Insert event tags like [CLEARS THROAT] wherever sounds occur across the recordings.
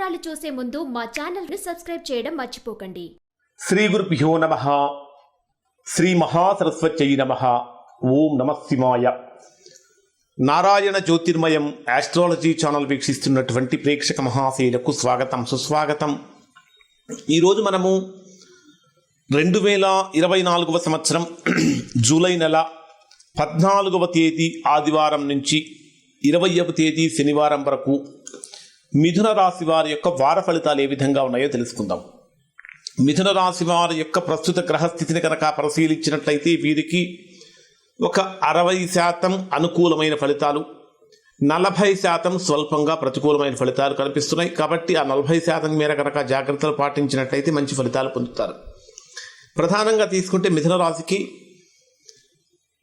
వివరాలు చూసే ముందు మా ఛానల్ని సబ్స్క్రైబ్ చేయడం మర్చిపోకండి. శ్రీ గురుభ్యో నమ. శ్రీ మహాసరస్వత్యై నమ. ఓం నమ శివాయ. నారాయణ జ్యోతిర్మయం ఆస్ట్రాలజీ ఛానల్ వీక్షిస్తున్నటువంటి ప్రేక్షక మహాశయులకు స్వాగతం సుస్వాగతం. ఈరోజు మనము రెండు వేల ఇరవై నాలుగవ సంవత్సరం [CLEARS THROAT] జూలై నెల పద్నాలుగవ తేదీ ఆదివారం నుంచి ఇరవయవ తేదీ శనివారం వరకు మిథున రాశి వారి యొక్క వార ఫలితాలు ఏ విధంగా ఉన్నాయో తెలుసుకుందాం. మిథున రాశి వారి యొక్క ప్రస్తుత గ్రహస్థితిని కనుక పరిశీలించినట్లయితే వీరికి ఒక అరవై శాతం అనుకూలమైన ఫలితాలు నలభై శాతం స్వల్పంగా ప్రతికూలమైన ఫలితాలు కనిపిస్తున్నాయి. కాబట్టి ఆ నలభై శాతం మేర కనుక జాగ్రత్తలు పాటించినట్లయితే మంచి ఫలితాలు పొందుతారు. ప్రధానంగా తీసుకుంటే మిథున రాశికి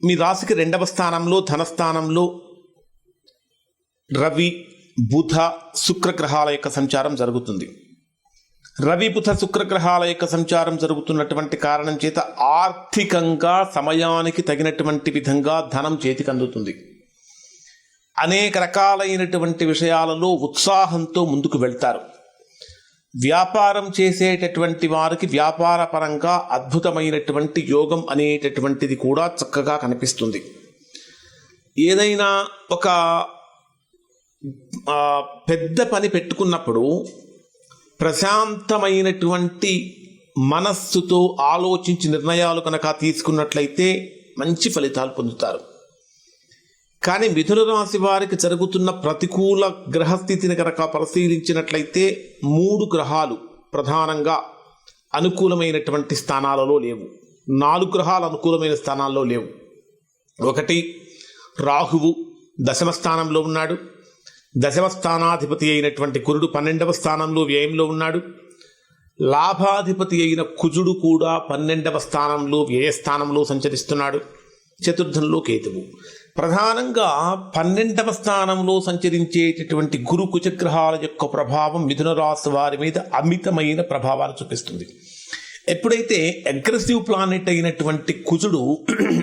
మీ రాశికి రెండవ స్థానంలో ధనస్థానంలో రవి బుధ శుక్రగ్రహాల యొక్క సంచారం జరుగుతుంది. రవి బుధ శుక్రగ్రహాల యొక్క సంచారం జరుగుతున్నటువంటి కారణం చేత ఆర్థికంగా సమయానికి తగినటువంటి విధంగా ధనం చేతికి అందుతుంది. అనేక రకాలైనటువంటి విషయాలలో ఉత్సాహంతో ముందుకు వెళ్తారు. వ్యాపారం చేసేటటువంటి వారికి వ్యాపార పరంగా అద్భుతమైనటువంటి యోగం అనేటటువంటిది కూడా చక్కగా కనిపిస్తుంది. ఏదైనా ఒక పెద్ద పని పెట్టుకున్నప్పుడు ప్రశాంతమైనటువంటి మనస్సుతో ఆలోచించి నిర్ణయాలు కనుక తీసుకున్నట్లయితే మంచి ఫలితాలు పొందుతారు. కానీ మిథున రాశి వారికి జరుగుతున్న ప్రతికూల గ్రహస్థితిని కనుక పరిశీలించినట్లయితే మూడు గ్రహాలు ప్రధానంగా అనుకూలమైనటువంటి స్థానాలలో లేవు. నాలుగు గ్రహాలు అనుకూలమైన స్థానాల్లో లేవు. ఒకటి రాహువు దశమ స్థానంలో ఉన్నాడు. దశమ స్థానాధిపతి అయినటువంటి కురుడు పన్నెండవ స్థానంలో వ్యయంలో ఉన్నాడు. లాభాధిపతి అయిన కుజుడు కూడా పన్నెండవ స్థానంలో వ్యయస్థానంలో సంచరిస్తున్నాడు. చతుర్థంలో కేతువు. ప్రధానంగా పన్నెండవ స్థానంలో సంచరించేటటువంటి గురు కుచగ్రహాల యొక్క ప్రభావం మిథున రాశి వారి మీద అమితమైన ప్రభావాలు చూపిస్తుంది. ఎప్పుడైతే అగ్రెసివ్ ప్లానెట్ అయినటువంటి కుజుడు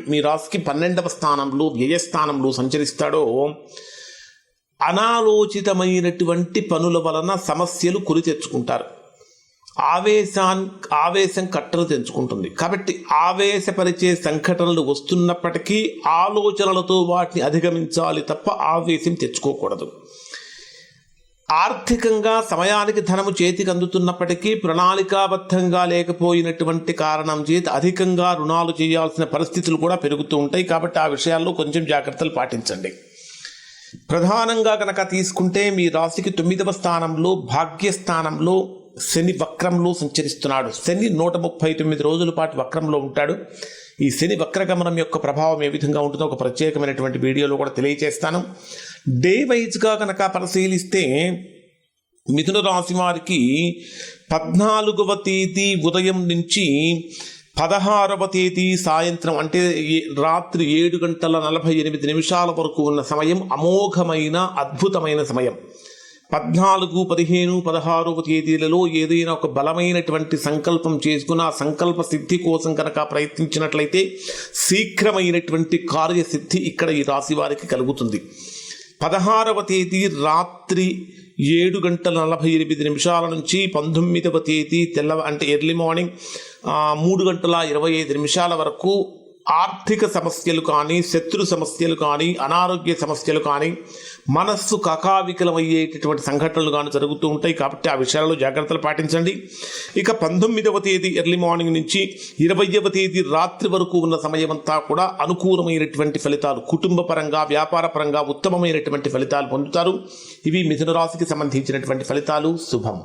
మీ రాశికి పన్నెండవ స్థానంలో వ్యయస్థానంలో సంచరిస్తాడో అనాలోచితమైనటువంటి పనుల వలన సమస్యలు కొని తెచ్చుకుంటారు. ఆవేశాన్ ఆవేశం కట్టలు తెంచుకుంటుంది. కాబట్టి ఆవేశపరిచే సంఘటనలు వస్తున్నప్పటికీ ఆలోచనలతో వాటిని అధిగమించాలి తప్ప ఆవేశం తెచ్చుకోకూడదు. ఆర్థికంగా సమయానికి ధనము చేతికి అందుతున్నప్పటికీ ప్రణాళికాబద్ధంగా లేకపోయినటువంటి కారణం చేత అధికంగా రుణాలు చేయాల్సిన పరిస్థితులు కూడా పెరుగుతూ ఉంటాయి. కాబట్టి ఆ విషయాల్లో కొంచెం జాగ్రత్తలు పాటించండి. ప్రధానంగా కనుక తీసుకుంటే మీ రాశికి తొమ్మిదవ స్థానంలో భాగ్యస్థానంలో శని వక్రంలో సంచరిస్తున్నాడు. శని నూట ముప్పై తొమ్మిది రోజుల పాటు వక్రంలో ఉంటాడు. ఈ శని వక్రగమనం యొక్క ప్రభావం ఏ విధంగా ఉంటుందో ఒక ప్రత్యేకమైనటువంటి వీడియోలో కూడా తెలియజేస్తాను. డే వైజ్గా కనుక పరిశీలిస్తే మిథున రాశి వారికి పద్నాలుగవ తేదీ ఉదయం నుంచి పదహారవ తేదీ సాయంత్రం అంటే ఏ- రాత్రి ఏడు గంటల నలభై ఎనిమిది నిమిషాల వరకు ఉన్న సమయం అమోఘమైన అద్భుతమైన సమయం. పద్నాలుగు పదిహేను పదహారవ తేదీలలో ఏదైనా ఒక బలమైనటువంటి సంకల్పం చేసుకుని ఆ సంకల్ప సిద్ధి కోసం కనుక ప్రయత్నించినట్లయితే శీఘ్రమైనటువంటి కార్యసిద్ధి ఇక్కడ ఈ రాశి వారికి కలుగుతుంది. పదహారవ తేదీ రాత్రి ఏడు గంటల నలభై ఎనిమిది నిమిషాల నుంచి పంతొమ్మిదవ తేదీ తెల్ల అంటే ఎర్లీ మార్నింగ్ మూడు గంటల ఇరవై ఐదు నిమిషాల వరకు ఆర్థిక సమస్యలు కానీ శత్రు సమస్యలు కానీ అనారోగ్య సమస్యలు కానీ మనస్సు కకావికలమయ్యేటటువంటి సంఘటనలు కానీ జరుగుతూ ఉంటాయి. కాబట్టి ఆ విషయాలలో జాగ్రత్తలు పాటించండి. ఇక పంతొమ్మిదవ తేదీ ఎర్లీ మార్నింగ్ నుంచి ఇరవైవ తేదీ రాత్రి వరకు ఉన్న సమయమంతా కూడా అనుకూలమైనటువంటి ఫలితాలు కుటుంబ పరంగా వ్యాపార పరంగా ఉత్తమమైనటువంటి ఫలితాలు పొందుతారు. ఇవి మిథున రాశికి సంబంధించినటువంటి ఫలితాలు. శుభం.